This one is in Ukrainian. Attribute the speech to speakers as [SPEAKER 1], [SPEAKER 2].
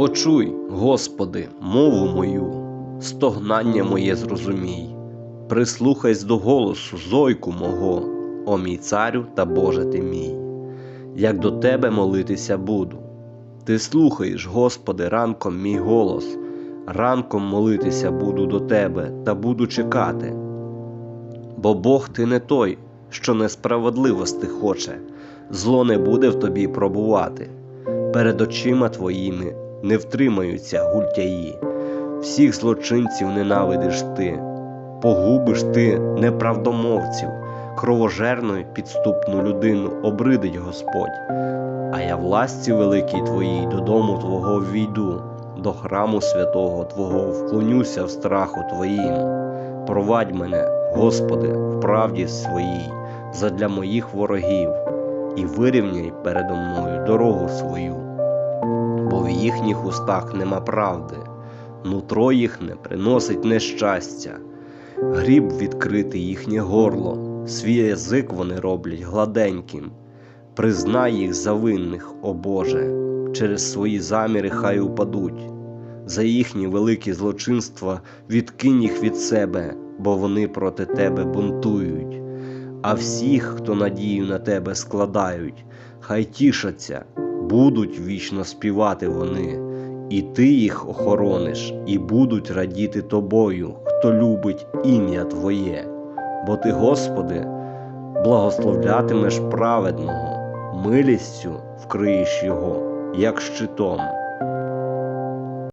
[SPEAKER 1] Почуй, Господи, мову мою, стогнання моє зрозумій, прислухайся до голосу зойку мого, о мій царю та Боже ти мій, як до Тебе молитися буду. Ти слухаєш, Господи, ранком мій голос, ранком молитися буду до Тебе та буду чекати. Бо Бог ти не той, що несправедливости хоче, зло не буде в тобі пробувати. Перед очима твоїми не втримаються гультяї, всіх злочинців ненавидиш ти, погубиш ти неправдомовців, кровожерну підступну людину обридить Господь. А я власті великій твоїй додому Твого ввійду, до храму святого Твого вклонюся в страху Твоїм. Провадь мене, Господи, в правді своїй, задля моїх ворогів, і вирівняй передо мною дорогу свою, бо в їхніх устах нема правди, нутро їхне приносить нещастя, гріб відкритий їхнє горло, свій язик вони роблять гладеньким. Признай їх за винних, о Боже, через свої заміри хай упадуть. За їхні великі злочинства відкинь їх від себе, бо вони проти тебе бунтують. А всіх, хто надію на тебе складають, хай тішаться, будуть вічно співати вони, і ти їх охорониш, і будуть радіти тобою, хто любить ім'я Твоє. Бо ти, Господи, благословлятимеш праведного, милістю вкриєш його, як щитом.